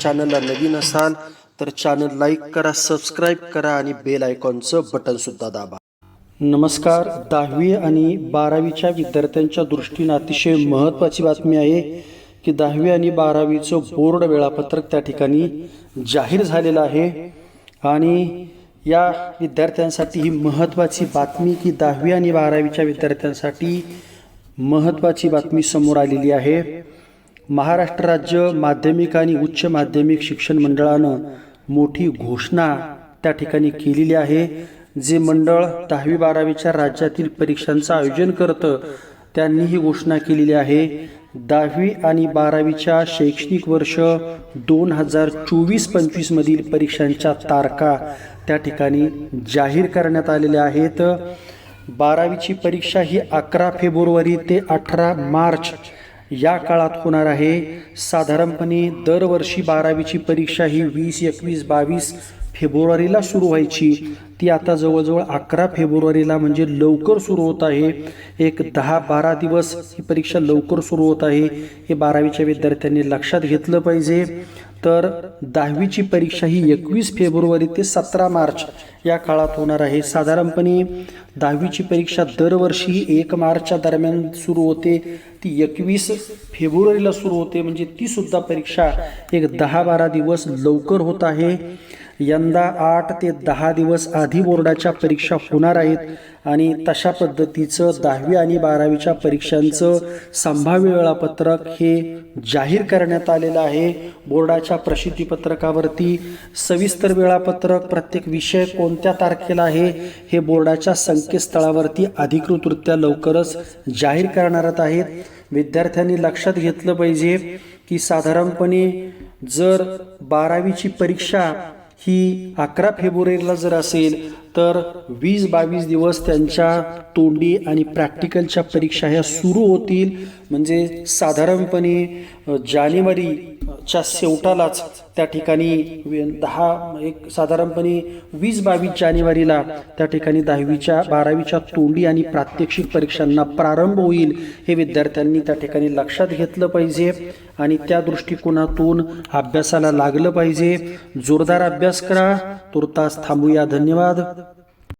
चॅनलला नवीन असाल तर चॅनल लाईक करा सबस्क्राईब करा आणि बेल आयकॉनचं बटनसुद्धा दाबा. नमस्कार. दहावी आणि बारावीच्या विद्यार्थ्यांच्या दृष्टीनं अतिशय महत्त्वाची बातमी आहे की दहावी आणि बारावीचं बोर्ड वेळापत्रक त्या ठिकाणी जाहीर झालेलं आहे. आणि या विद्यार्थ्यांसाठी ही महत्त्वाची बातमी की दहावी आणि बारावीच्या विद्यार्थ्यांसाठी महत्त्वाची बातमी समोर आलेली आहे. महाराष्ट्र राज्य माध्यमिक आणि उच्च माध्यमिक शिक्षण मंडळानं मोठी घोषणा त्या ठिकाणी केलेली आहे जे मंडळ दहावी बारावीच्या राज्यातील परीक्षांचं आयोजन करतं त्यांनी ही घोषणा केलेली आहे. दहावी आणि बारावीच्या शैक्षणिक वर्ष दोन हजार चोवीस पंचवीसमधील परीक्षांच्या तारखा त्या ठिकाणी जाहीर करण्यात आलेल्या आहेत. बारावीची परीक्षा ही अकरा फेब्रुवारी ते अठरा मार्च या काळात होणार आहे. साधारणपणे दरवर्षी बारावीची परीक्षा ही वीस एकवीस बावीस फेब्रुवारीला सुरू व्हायची. ती आता जवळजवळ अकरा फेब्रुवारीला म्हणजे लवकर सुरू होत आहे. एक दहा बारा दिवस ही परीक्षा लवकर सुरू होत आहे. हे बारावीच्या विद्यार्थ्यांनी लक्षात घेतलं पाहिजे. तर दहावीची परीक्षा ही एकवीस फेब्रुवारी ते सतरा मार्च या काळात होणार आहे. साधारणपणे दहावीची परीक्षा दरवर्षी एक मार्चच्या दरम्यान सुरू होते. ती एकवीस फेब्रुवारीला सुरू होते. म्हणजे ती सुद्धा परीक्षा एक दहा बारा दिवस लवकर होत आहे. यंदा आठ ते दहा दिवस आधी बोर्डाच्या परीक्षा होणार आहेत आणि तशा पद्धतीचं दहावी आणि बारावीच्या परीक्षांचं संभाव्य वेळापत्रक हे जाहीर करण्यात आलेलं आहे. बोर्डाच्या प्रसिद्धीपत्रकावरती सविस्तर वेळापत्रक प्रत्येक विषय कोणत्या तारखेला आहे हे बोर्डाच्या संकेतस्थळावरती अधिकृतरित्या लवकरच जाहीर करणार आहेत. विद्यार्थ्यांनी लक्षात घेतलं पाहिजे की साधारणपणे जर बारावीची परीक्षा ही अकरा फेब्रुवारीला जर असेल तर वीस बावीस दिवस त्यांच्या तोंडी आणि प्रॅक्टिकलच्या परीक्षा ह्या सुरू होतील. म्हणजे साधारणपणे जानेवारीच्या शेवटालाच त्या ठिकाणी दहा एक साधारणपणे वीस बावीस जानेवारीला त्या ठिकाणी दहावीच्या बारावीच्या तोंडी आणि प्रात्यक्षिक परीक्षांना प्रारंभ होईल हे विद्यार्थ्यांनी त्या ठिकाणी लक्षात घेतलं पाहिजे आणि त्या दृष्टिकोनातून अभ्यासाला लागलं पाहिजे. जोरदार अभ्यास करा. तुर्तास थांबूया. धन्यवाद.